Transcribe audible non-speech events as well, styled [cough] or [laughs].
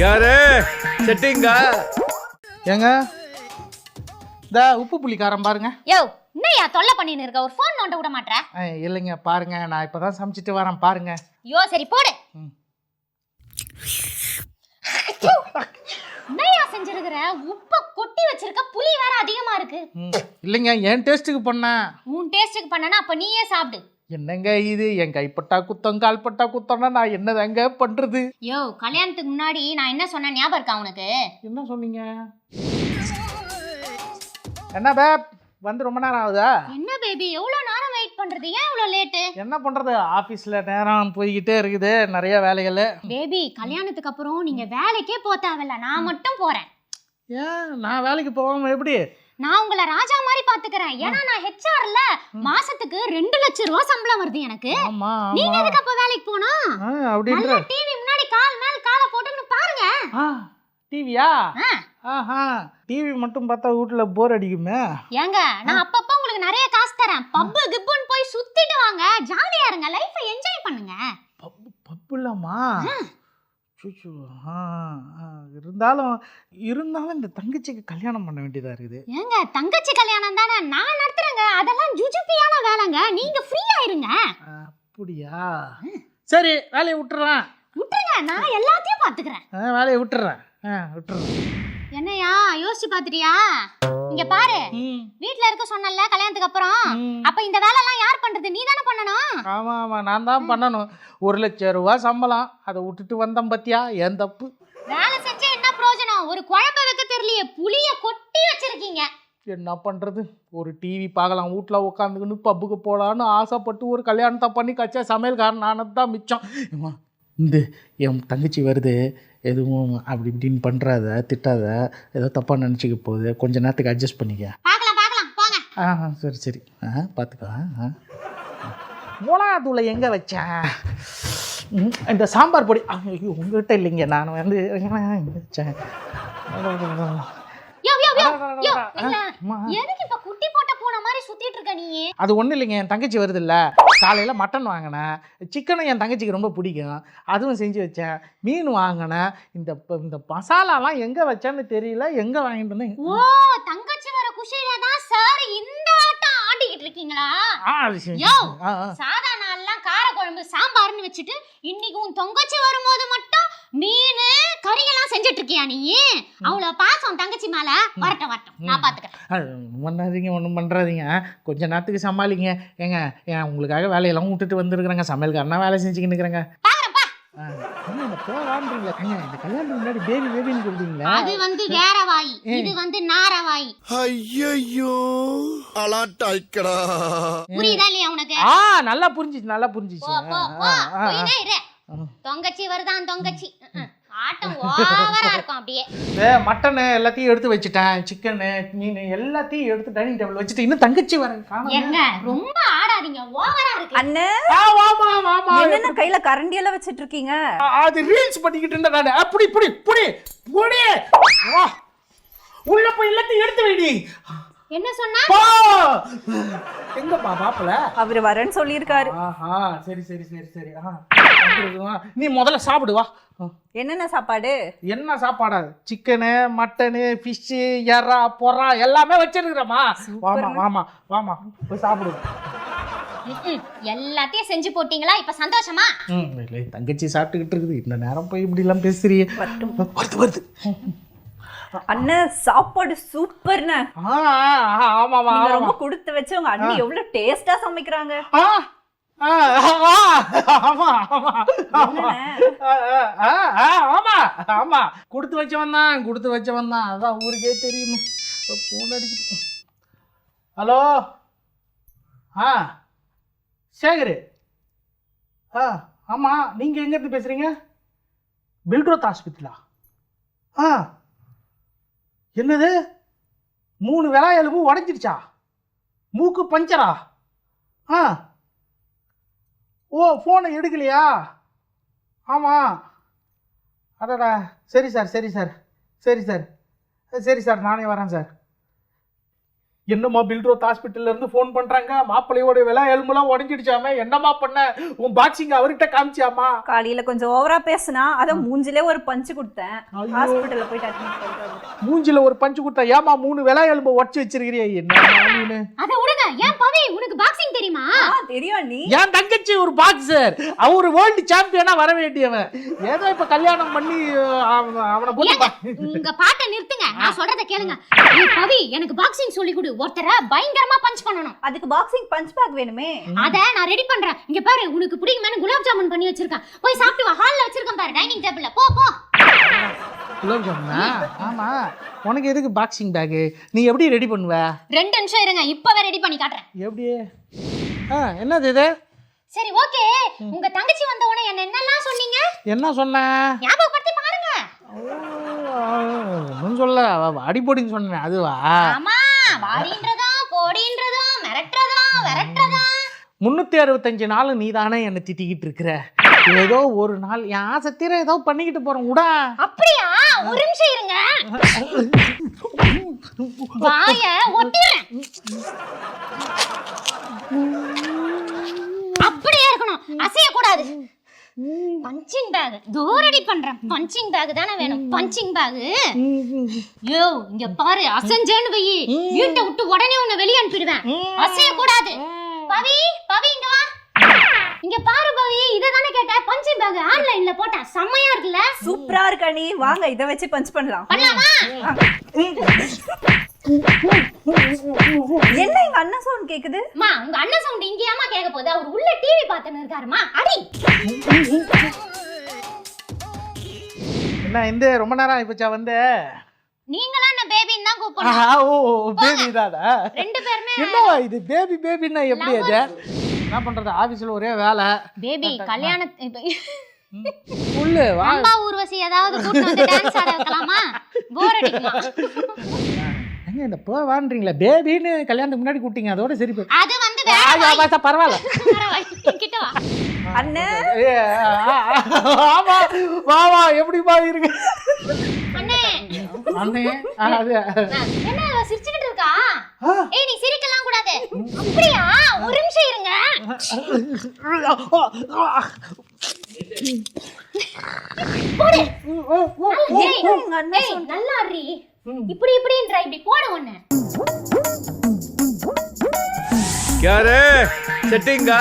யாரு? செட்டிங்கா ஏங்க? இந்த உப்பு புளிக்காரன் பாருங்க. யோ என்னையா தொல்லை பண்ணின்னு இருக்க? ஒரு ஃபோன் நோண்ட விட மாட்ற? ஆ, இல்லைங்க பாருங்க நான் இப்பதான் சமைச்சிட்டு வரேன் பாருங்க. யோ சரி போடு. ம். என்னையா செஞ்சிருக்கிற? உப்ப கொட்டி வச்சிருக்க புளி வேற அதிகமா இருக்கு. இல்லைங்க என் டேஸ்ட்டுக்கு பண்ணேன். உன் டேஸ்ட்டுக்கு பண்ணனா அப்ப நீயே சாப்பிடு. என்னங்க இது? என் கைப்பட்டா குத்தம் கால்பட்டா குத்தம்னா நான் என்னதாங்க பண்றது? யோ கல்யாணத்துக்கு முன்னாடி நான் என்ன சொன்னேன் ஞாபகம் இருக்கா உனக்கு? என்ன சொன்னீங்க? என்ன பேப் வந்து ரொம்ப நேரம் ஆகுதா? என்ன பேபி எவ்வளவு நேரம் வெயிட் பண்றது? ஏன் இவ்வளவு லேட்டு என்ன பண்றது? ஆபீஸ்ல நேரம் போய்கிட்டே இருக்குது நிறைய வேலைகள். பேபி கல்யாணத்துக்கு அப்புறம் நீங்க வேலைக்கே போக தேவையில்ல. நான் மட்டும் போறேன். ஏன்? நான் வேலைக்கு போகாம எப்படி? நான் உங்களை ராஜா மாதிரி பாத்துக்கிறேன். ஏன்னா நான் ஹெச்ஆர்ல மாசத்துக்கு ரெண்டு லட்சம் ரூபாய் சம்பளம் வருது எனக்கு. நீங்க எதுக்கு அப்ப வேலைக்கு போனா ஆ, அப்படின்ற. டிவி முன்னாடி கால் மேல் காலை போட்டுன்னு பாருங்க. டிவியா. ஆஹா டிவி மட்டும் பார்த்தா வீட்டுல போர் அடிக்குமே. ஏங்க நான் அப்பப்ப உங்களுக்கு நிறைய காசு தரேன். பப்பு கிப்புன்னு போய் சுத்திட்டு வாங்க. ஜாலியா இருங்க. லைஃபை என்ஜாய் பண்ணுங்க. பப்பு பப்பு இல்லாமா? சுச்சு ஆ இருந்தாலும் இருந்தாலும் இந்த தங்கச்சிக்கு கல்யாணம் பண்ண வேண்டியதா இருக்குது. ஏங்க தங்கச்சி கல்யாணம் தானே? நான் நடத்துறேங்க. அதெல்லாம் ஜுஜுப்பியான வேலைங்க. நீங்க ஃப்ரீயா இருங்க. அப்படியா? சரி வேலையை விட்டுறேன். விட்டுருங்க. நான் எல்லாத்தையும் பாத்துக்கிறேன் ஆ, வேலையை விட்டுறேன். ஆ விட்டுறேன். என்னையா? யோசிச்சு பாத்துட்டியா இங்க பாரு. வீட்ல இருக்க சொன்னல கல்யாணத்துக்கு அப்புறம். அப்ப இந்த வேலை எல்லாம் யார் பண்றது? நீ தானே பண்ணணும்? ஆமா ஆமா. நான் தான் பண்ணணும். ஒரு லட்சம் ரூபா சம்பளம். அதை விட்டுட்டு வந்தேன் பத்தியா? ஏன் தப்பு? வேலை செஞ்சா என்ன பிரயோஜனம்? ஒரு குழம்பு வைக்க தெரியலையே. புளிய கொட்டி வச்சிருக்கீங்க. என்ன பண்ணுறது ஒரு டிவி பார்க்கலாம். வீட்டில் உட்காந்துக்கின்னு பப்புக்கு போகலான்னு ஆசைப்பட்டு ஒரு கல்யாணத்தை பண்ணி கச்சா சமையல்காரன். ஆனது தான் மிச்சம். இந்த என் தங்கச்சி வருது எதுவும் அப்படி இப்படின்னு பண்ணுறாத திட்டாத ஏதோ தப்பாக நினச்சிக்க போகுது கொஞ்ச நேரத்துக்கு அட்ஜஸ்ட் பண்ணிக்க. ஆ சரி சரி. ஆ பார்த்துக்கோ ஆ மிளகாத்தூளை எங்கே வச்சேன் இந்த சாம்பார் பொடி. ஐயோ உங்ககிட்ட இல்லைங்க. நான் வந்து எங்கே வச்சேன் யோ யோ யோ யோ ஆ, இல்ல அம்மா. எதுக்கு இப்ப குட்டி போட்ட பூனை மாதிரி சுத்திட்டு இருக்க நீ அது ஒன்றும் இல்லைங்க என் தங்கச்சி வருது இல்லை காலையில் மட்டன் வாங்கினேன். சிக்கனும் என் தங்கச்சிக்கு ரொம்ப பிடிக்கும். அதுவும் செஞ்சு வச்சேன். மீன் வாங்கினேன். இந்த இந்த மசாலாலாம் எங்கே வச்சேன்னு தெரியல. எங்கே வாங்கிட்டு வந்தேன்? ஓ தங்கச்சி வர குஷியில தான் சார் இந்த ஆட்டம் ஆடிக்கிட்டு இருக்கீங்களா. யோ. சாதா நாள்லாம் கார குழம்பு சாம்பார்னு வச்சுட்டு இன்னைக்கு உன் தொங்கச்சி வரும்போது மட்டும் மீன் கறியெல்லாம் செஞ்சுட்டு இருக்கியா நீ? அவ்வளவு பாசம் தங்கச்சி மேல வரட்டும் வரட்டும். நான் பாத்துக்கிறேன். பண்ணாதீங்க ஒன்றும் பண்ணுறாதீங்க கொஞ்ச நேரத்துக்கு சமாளிங்க. ஏங்க ஏன் உங்களுக்காக வேலையெல்லாம் விட்டுட்டு வந்திருக்கிறேங்க. சமையல்காரனா வேலை செஞ்சுக்கின்னு இருக்கிறேங்க. அது வந்து வேற வாய் இது வந்து நார வாய் ஐயோ அலாட்டாய்க்கடா புரியுதா இல்லையா உனக்கு? ஆ நல்லா புரிஞ்சிச்சு நல்லா புரிஞ்சிச்சு. தொங்கச்சி வருதான் தொங்கச்சி. ஆட்டம் ஓவரா இருக்கும் அப்படியே. மட்டனு எல்லாத்தையும் எடுத்து வச்சுட்டேன். சிக்கனு மீன் எல்லாத்தையும் எடுத்து டைனிங் டேபிள் வச்சுட்டு இன்னும் தங்கச்சி வரேன் எங்க ரொம்ப ஆடாதீங்க. ஓவரா இருக்கு. அண்ணே. வாமா வாமா என்னென்ன கையில கரண்டி எல்லாம் வச்சிட்டு இருக்கீங்க? அது ரீல்ஸ் பண்ணிக்கிட்டு இருந்தேன் நான். அப்படி புடி புடி புடி உள்ள போய் எல்லாத்தையும் எடுத்து வைடி. என்ன சொன்னா? பா! எங்கப்பா பாப்பல அவரு வரேன்னு சொல்லியிருக்காரு. ஆஹா சரி சரி சரி சரி. ஆ வந்துருக்குமா? நீ முதல்ல சாப்பிடு வா. என்னென்ன சாப்பாடு? என்ன சாப்பாடா? சிக்கனு மட்டனு ஃபிஷ்ஷு எறா பொறா எல்லாமே வச்சிருக்கிறேம்மா. வாமா வாமா வாமா போய் சாப்பிடு. ம்ம். எல்லாத்தையும் செஞ்சு போட்டீங்களா? இப்ப சந்தோஷமா? ம் இல்லை தங்கச்சி சாப்பிட்டுக்கிட்டு இருக்குது. இந்த நேரம் போய் இப்படிலாம் பேசுறியே. வரட்டும். வருது வருது. அண்ணன் சாப்பாடு சூப்பர்ண்ணே. ஆமாமா ரொம்ப கொடுத்து வச்சு உங்க அண்ணி எவ்வளவு டேஸ்டா சமைக்கிறாங்க? ஆமா கொடுத்து வச்சவன் தான் கொடுத்து வச்சவன் தான். அதான் ஊருக்கே தெரியுமே. ஃபோன் அடிக்குது. ஹலோ? ஆ சேகரு. ஆ ஆமாம் நீங்கள் எங்கேருந்து பேசுகிறீங்க பில்ட்ரோத் ஹாஸ்பிட்டலா? ஆ. என்னது? மூணு விலா எலும்பு மூக்கு பஞ்சரா? ஆ. ஓ ஃபோனை எடுக்கலையா? ஆமாம் அடடா. சரி சார் சரி சார். சரி சார். சரி சார் நானே வரேன் சார். என்னம்மா பில்ரோத் ஹாஸ்பிட்டல்ல இருந்து ஃபோன் பண்றாங்க? மாப்பிள்ளையோட விலை எலும்புலாம் உடஞ்சிடுச்சாமே? என்னம்மா பண்ண? உன் பாக்ஸிங் அவர்கிட்ட காமிச்சியாமா காலையில கொஞ்சம் ஓவரா பேசுனா அத மூஞ்சிலே ஒரு பஞ்சு கொடுத்தேன். ஹாஸ்பிட்டல்ல போயிட்டு அட்மிட் பண்ணிட்டு வந்துட்டேன். மூஞ்சில ஒரு பஞ்சு கொடுத்தா ஏமா மூணு விலை எலும்பு உடச்சி வச்சிருக்கிறியா என்ன அத விடுங்க ஏன் பவி உனக்கு தெரியுமா? ஆ தெரியும் நீ? என் தங்கச்சி ஒரு பாக்ஸர் அவர் வேர்ல்டு சாம்பியனா வர வேண்டியவன். ஏதோ இப்ப கல்யாணம் பண்ணி அவ- அவனை போட்டு உங்க பாட்டை நிறுத்துங்க. நான் சொல்றத கேளுங்க. பவி எனக்கு பாக்ஸிங் சொல்லி கொடு. ஒருத்தரை பயங்கரமா பஞ்ச் பண்ணணும். அதுக்கு பாக்ஸிங் பஞ்ச் பேக் வேணுமே. அத நான் ரெடி பண்றேன். இங்க பாரு உனக்கு பிடிக்குமேனு குலாப் ஜாமுன் பண்ணி வச்சிருக்கேன். போய் சாப்பிட்டு வா. ஹால்ல வச்சிருக்கேன் பாரு டைனிங் டேபிள்ல போ போ. குலோப் ஜாமுனா? ஆமா. உனக்கு எதுக்கு பாக்ஸிங் பேக்கு நீ எப்படி ரெடி பண்ணுவ? ரெண்டு நிமிஷம் இருங்க. இப்பவே ரெடி பண்ணி காட்டுறேன். எப்படி? ஆ என்னது இது? சரி ஓகே. உங்க தங்கச்சி வந்த உடனே என்ன என்னெல்லாம் சொன்னீங்க? என்ன சொன்ன? ஞாபகப்படுத்தி பாருங்க. ஒன்றும் சொல்ல அடிப்பொடின்னு சொன்னேன் அதுவா? ஆமா வாடின்றதா போடின்றதா மிரட்டுறதா விரட்டுறதா? முந்நூற்றி அறுபத்தஞ்சு நாள் நீ தானே என்னை திட்டிக்கிட்டு இருக்கிற. ஏதோ ஒரு நாள் என் ஆசை தீர ஏதோ பண்ணிக்கிட்டு போறேன் உடா. அப்படியா? ஒரு நிமிஷம் இருங்க. வாய ஒட்டிடுறேன். அசைய கூடாது பஞ்சிங் பேக் தோரடி பண்றேன். பஞ்சிங் பேக் தானே வேணும். பஞ்சிங் பேக் யோ இங்க பாரு அசஞ்சேன்னு வை. வீட்டை விட்டு உடனே உன்னை வெளிய அனுப்பிடுவேன். அசைய கூடாது பவி பவி இங்க வா. இங்க பாரு பவி. இத தானே கேட்ட? பஞ்சிங் பேக் ஆன்லைன்ல போட்டா. செம்மையா இருக்குல்ல? சூப்பரா இருக்க நீ? வாங்க இத வச்சு பஞ்ச் பண்ணலாம். பண்ணலாமா? என்ன எங்க அண்ணன் சவுண்ட் கேக்குது? அம்மா உங்க அண்ணன் சவுண்ட் இங்கேயாமா கேட்க போகுது. அவர் உள்ள டிவி பார்த்துன்னு இருக்காருமா. அடி. என்ன இந்த ரொம்ப நேரம் ஆயிப்போச்சா வந்து? நீங்களா என்ன பேபின்னு தான் கூப்பிடணும். ஆஹா, ஓ பேபி தாடா ரெண்டு பேருமே என்னவா இது? பேபி பேபின்னா எப்படி அது? என்ன பண்றது? ஆபீஸ்ல ஒரே வேலை. பேபி கல்யாண உள்ளு வா. அம்பா ஊர்வசி ஏதாவது கூட்டு வந்து டான்ஸ் ஆட வைக்கலாமா? போர் அடிக்குமா? [laughs] எங்க இந்த போ வான்றீங்களா. பேபின்னு கல்யாணத்துக்கு முன்னாடி கூட்டிங்க அதோட சரி போய். அது வந்து வேற பாத்தா பரவாயில்ல. வழி. கிட்ட வா. அண்ணன் ஏ, ஆ, ஆ, ஆமா. வா வா எப்படிப்பா இருக்கு. அண்ணே. அண்ணே ஆ, அது என்ன இவ சிரிச்சுக்கிட்டு இருக்கா? ஆ. ஏய் நீ சிரிக்கலாம் கூடாது. அப்படியா? ஒரு நிமிஷம் இருங்க. ஏய், எங்க அண்ணன் ஏய் நல்லா ஆடுறி. இப்படி இப்படின்ற இப்படி போட ஒண்ணு. யாரு? செட்டிங்கா